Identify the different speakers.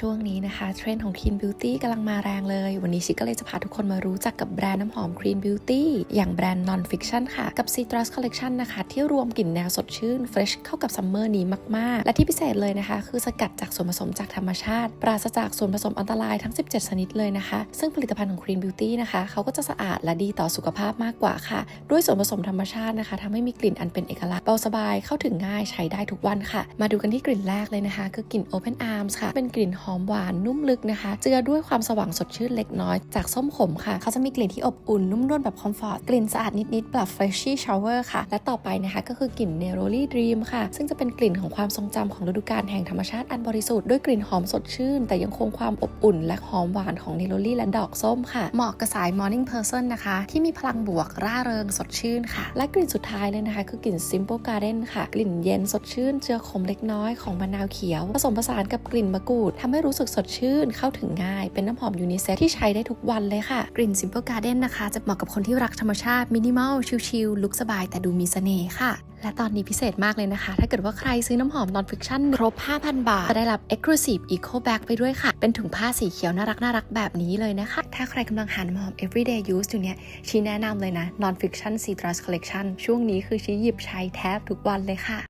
Speaker 1: ช่วงนี้นะคะ เทรนด์ของ Clean Beauty กำลังมาแรงเลย วันนี้ชิคก็เลยจะพาทุกคนมารู้จักกับแบรนด์น้ำหอม Clean Beauty อย่างแบรนด์ Non Fiction ค่ะ กับ Citrus Collection นะคะ ที่รวมกลิ่นแนวสดชื่น Fresh เข้ากับซัมเมอร์นี้มาก ๆ และที่พิเศษเลยนะคะ คือสกัดจากส่วนผสมจากธรรมชาติ ปราศจากส่วนผสมอันตรายทั้ง 17 ชนิดเลยนะคะ ซึ่งผลิตภัณฑ์ของ Clean Beauty นะคะเขาก็จะสะอาดและดีต่อสุขภาพมากกว่าค่ะ ด้วยส่วนผสมธรรมชาตินะคะทำให้มีกลิ่นอันเป็นเอกลักษณ์เบาสบายเข้าถึงง่ายใช้ได้ทุกวันค่ะ มาดูกันที่กลิ่นแรกเลยนะคะ คือกลิ่น Open Arms ค่ะเป็นกลิ่นหอมหวานนุ่มลึกนะคะ เจือด้วยความสว่างสดชื่นเล็กน้อยจากส้มขมค่ะ เขาจะมีกลิ่นที่อบอุ่นนุ่มนวลแบบคอมฟอร์ต กลิ่นสะอาดนิดๆแบบ Freshy Shower ค่ะ และต่อไปนะคะก็คือกลิ่น Neroli Dream ค่ะ ซึ่งจะเป็นกลิ่นของความทรงจำของฤดูกาลแห่งธรรมชาติอันบริสุทธิ์ด้วยกลิ่นหอมสดชื่น แต่ยังคงความอบอุ่น และหอมหวานของ Neroli และดอกส้มค่ะ เหมาะกับสาย Morning Person นะคะ ที่มีพลังบวกร่าเริงสดชื่นค่ะ และกลิ่นสุดท้ายเลยนะคะ คือกลิ่น Simple Garden ค่ะ กลิ่นเย็นสดชื่นเจือขมเล็กน้อยของมะนาวเขียว ผสมผสานกับกลิ่นมะกรูดทำให้รู้สึกสดชื่นเข้าถึงง่าย เป็นน้ำหอมยูนิเซ็กที่ใช้ได้ทุกวันเลยค่ะ กลิ่น Simple Garden นะคะ จะเหมาะกับคนที่รักธรรมชาติมินิมอลชิลๆลุกสบายแต่ดูมีเสน่ห์ค่ะและตอนนี้พิเศษมากเลยนะคะ ถ้าเกิดว่าใครซื้อน้ำหอม Non Fiction ครบ 5,000 บาท จะได้รับ Exclusive Eco Bag ไปด้วยค่ะ เป็นถุงผ้าสีเขียวน่ารักน่ารักแบบนี้เลยนะคะ ถ้าใครกำลังหาน้ำหอม everyday use อยู่เนี่ยชี้แนะนำเลยนะ Non Fiction Citrus Collection ช่วงนี้คือชี้หยิบใช้แทบทุกวันเลยค่ะ